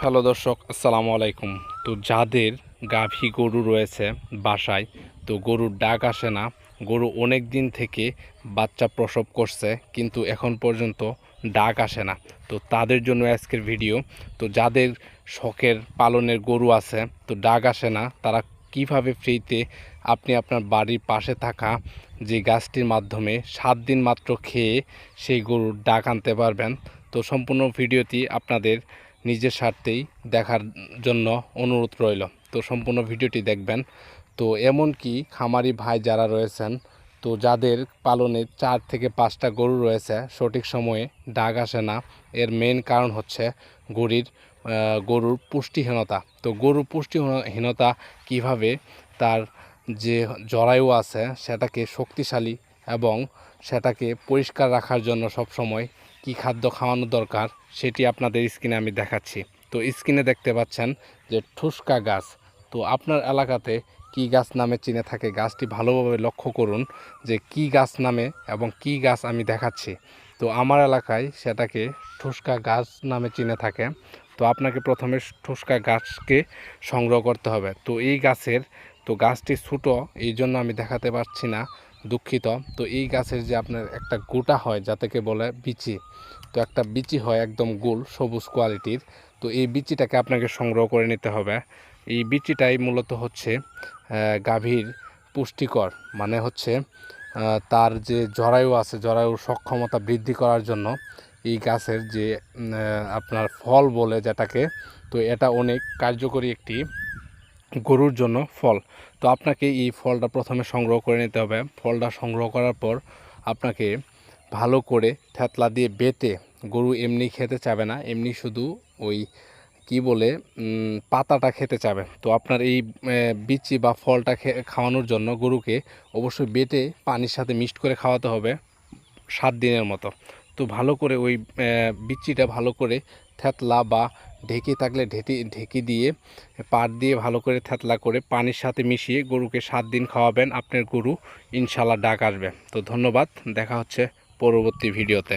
Hello দর্শক, আসসালামু আলাইকুম। তো যাদের গাভী গরু রয়েছে বাসায়, তো গরুর ডাক আসে না। গরু অনেক দিন থেকে বাচ্চা প্রসব করছে, কিন্তু এখন পর্যন্ত ডাক আসে না। তো তাদের জন্য আজকের ভিডিও। তো যাদের শখের পালনের গরু আছে, তো ডাক আসে না। তারা কীভাবে ফ্রিতে আপনি আপনার বাড়ির পাশে থাকা যে গাছটির মাধ্যমে সাত দিন মাত্র খেয়ে সেই গরুর ডাক আনতে পারবেন? তো সম্পূর্ণ ভিডিওটি আপনাদের নিজের স্বার্থেই দেখার জন্য অনুরোধ রইল। তো সম্পূর্ণ ভিডিওটি দেখবেন। তো এমনকি খামারি ভাই যারা রয়েছেন, তো যাদের পালনে চার থেকে পাঁচটা গরু রয়েছে, সঠিক সময়ে ডাক আসে না। এর মেন কারণ হচ্ছে গরুর গরুর পুষ্টিহীনতা। তো গরুর পুষ্টিহীনতা কীভাবে তার যে জরায়ু আছে, সেটাকে শক্তিশালী এবং সেটাকে পরিষ্কার রাখার জন্য সব সময় কি খাদ্য খাওয়ানো দরকার সেটি আপনাদের স্ক্রিনে আমি দেখাচ্ছি। তো স্ক্রিনে দেখতে পাচ্ছেন যে ঠুসকা গাছ। তো আপনার এলাকাতে কি গাছ নামে চিনে থাকে গাছটি ভালোভাবে লক্ষ্য করুন যে কি গাছ নামে এবং কি গাছ আমি দেখাচ্ছি। তো আমার এলাকায় সেটাকে ঠুসকা গাছ নামে চিনে থাকে। তো আপনাকে প্রথমে ঠুসকা গাছকে সংগ্রহ করতে হবে। তো এই গাছের, তো গাছটি ছোটো, এই জন্য আমি দেখাতে পারছি না। দুঃখিত। তো এই গাছের যে আপনার একটা গোটা হয়, যাতেকে বলে বিচি, তো একটা বিচি হয় একদম গোল, সবুজ কোয়ালিটির। তো এই বিচিটাকে আপনাকে সংগ্রহ করে নিতে হবে। এই বিচিটাই মূলত হচ্ছে গাভীর পুষ্টিকর মানে হচ্ছে তার যে জরায়ু আছে, জরায়ুর সক্ষমতা বৃদ্ধি করার জন্য এই গাছের যে আপনার ফল বলে যেটাকে, তো এটা অনেক কার্যকরী একটি গরুর জন্য ফল। তো আপনাকে এই ফলটা প্রথমে সংগ্রহ করে নিতে হবে। ফলটা সংগ্রহ করার পর আপনাকে ভালো করে থেতলা দিয়ে বেটে গরু এমনি খেতে চাবে না। এমনি শুধু ওই কি বলে পাতাটা খেতে চাবে। তো আপনার এই বিচি বা ফলটা খাওয়ানোর জন্য গরুকে অবশ্যই বেটে পানির সাথে মিক্সড করে খাওয়াতে হবে সাত দিনের মতো। তো ভালো করে ওই বিচিটা ভালো করে থেতলা বা ঢেকে থাকলে ঢেকে ঢেকে দিয়ে, পাট দিয়ে ভালো করে থেতলা করে পানির সাথে মিশিয়ে গরুকে সাত দিন খাওয়াবেন। আপনার গরু ইনশাল্লাহ ডাক আসবে। তো ধন্যবাদ। দেখা হচ্ছে পরবর্তী ভিডিওতে।